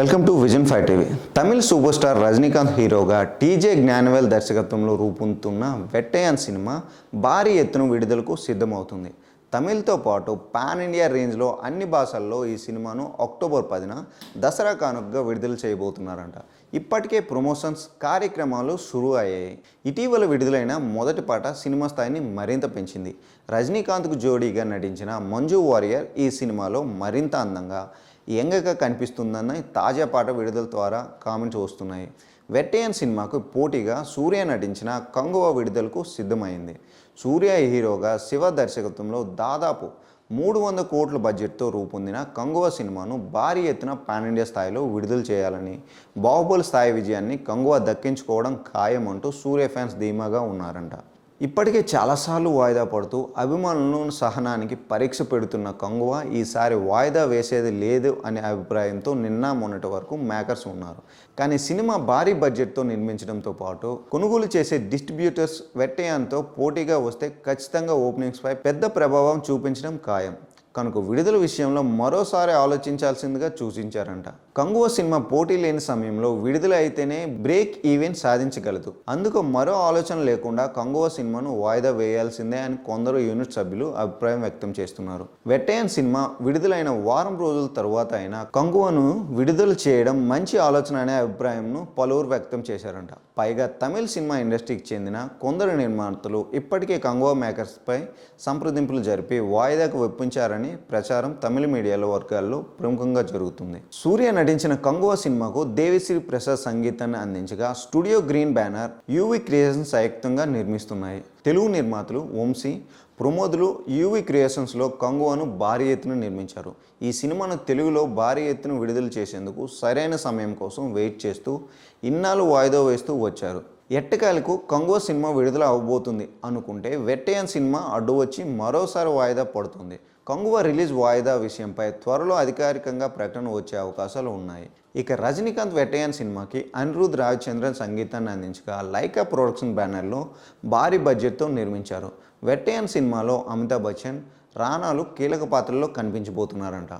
Welcome to vision five TV. Tamil super star Rajinikanth హీరోగా TJ Gnanavel దర్శకత్వంలో రూపొందుతున్న వెట్టయన్ సినిమా భారీ ఎత్తున విడుదలకు సిద్ధమవుతుంది. తమిళ్తో పాటు పాన్ ఇండియా రేంజ్లో అన్ని భాషల్లో ఈ సినిమాను అక్టోబర్ పదిన దసరా కానుకగా విడుదల చేయబోతున్నారంట. ఇప్పటికే ప్రమోషన్స్ కార్యక్రమాలు షురూ అయ్యాయి. ఇటీవల విడుదలైన మొదటి పాట సినిమా స్థాయిని మరింత పెంచింది. రజనీకాంత్కు జోడీగా నటించిన మంజు వారియర్ ఈ సినిమాలో మరింత అందంగా ఎంగగా కనిపిస్తుందన్న తాజా పాట విడుదల ద్వారా కామెంట్స్ వస్తున్నాయి. వెట్టయన్ సినిమాకు పోటీగా సూర్య నటించిన కంగువ విడుదలకు సిద్ధమైంది. సూర్య హీరోగా శివ దర్శకత్వంలో దాదాపు మూడు వంద కోట్ల బడ్జెట్తో రూపొందిన కంగువ సినిమాను భారీ ఎత్తున పాన్ ఇండియా స్థాయిలో విడుదల చేయాలని బాహుబలి స్థాయి విజయాన్ని కంగువ దక్కించుకోవడం ఖాయం అంటూ సూర్య ఫ్యాన్స్ ధీమాగా ఉన్నారంట. ఇప్పటికే చాలాసార్లు వాయిదా పడుతూ అభిమానులను సహనానికి పరీక్ష పెడుతున్న కంగువ ఈసారి వాయిదా వేసేది లేదు అనే అభిప్రాయంతో నిన్న మొన్నటి వరకు మేకర్స్ ఉన్నారు. కానీ సినిమా భారీ బడ్జెట్తో నిర్మించడంతో పాటు కొనుగోలు చేసే డిస్ట్రిబ్యూటర్స్ వెట్టయాన్తో పోటీగా వస్తే ఖచ్చితంగా ఓపెనింగ్స్పై పెద్ద ప్రభావం చూపించడం ఖాయం. కనుక విడుదల విషయంలో మరోసారి ఆలోచించాల్సిందిగా సూచించారంట. కంగువ సినిమా పోటీ లేని సమయంలో విడుదల అయితేనే బ్రేక్ ఈవెంట్ సాధించగలదు. అందుకు మరో ఆలోచన లేకుండా కంగువ సినిమాను వాయిదా వేయాల్సిందే అని కొందరు యూనిట్ సభ్యులు అభిప్రాయం వ్యక్తం చేస్తున్నారు. వెట్టయన్ సినిమా విడుదలైన వారం రోజుల తరువాత అయినా కంగువను విడుదల చేయడం మంచి ఆలోచన అనే అభిప్రాయంను పలువురు వ్యక్తం చేశారంట. పైగా తమిళ సినిమా ఇండస్ట్రీకి చెందిన కొందరు నిర్మాతలు ఇప్పటికే కంగువ మేకర్స్పై సంప్రదింపులు జరిపి వాయిదాకు ఒప్పించారని ప్రచారం తమిళ మీడియాలో వర్గాల్లో ప్రముఖంగా జరుగుతుంది. సూర్య నటించిన కంగువ సినిమాకు దేవిశ్రీ ప్రసాద్ సంగీతాన్ని అందించగా studio green banner UV creations సంయుక్తంగా నిర్మిస్తున్నాయి. తెలుగు నిర్మాతలు వంశీ ప్రమోదులు యూవి క్రియేషన్స్లో కంగువను భారీ ఎత్తున నిర్మించారు. ఈ సినిమాను తెలుగులో భారీ ఎత్తున విడుదల చేసేందుకు సరైన సమయం కోసం వెయిట్ చేస్తూ ఇన్నాళ్ళు వాయిదా వేస్తూ వచ్చారు. ఎట్టకాలకు కంగువ సినిమా విడుదల అవ్వబోతుంది అనుకుంటే వెట్టయన్ సినిమా అడ్డు వచ్చి మరోసారి వాయిదా పడుతుంది. కంగువ రిలీజ్ వాయిదా విషయంపై త్వరలో అధికారికంగా ప్రకటన వచ్చే అవకాశాలు ఉన్నాయి. ఇక రజనీకాంత్ వెట్టయన్ సినిమాకి అనిరుద్ రాజచంద్రన్ సంగీతాన్ని అందించగా లైకా ప్రొడక్షన్ బ్యానర్లో భారీ బడ్జెట్తో నిర్మించారు. వెట్టయన్ సినిమాలో అమితాబ్ బచ్చన్ రానాలు కీలక పాత్రల్లో కనిపించబోతున్నారంట.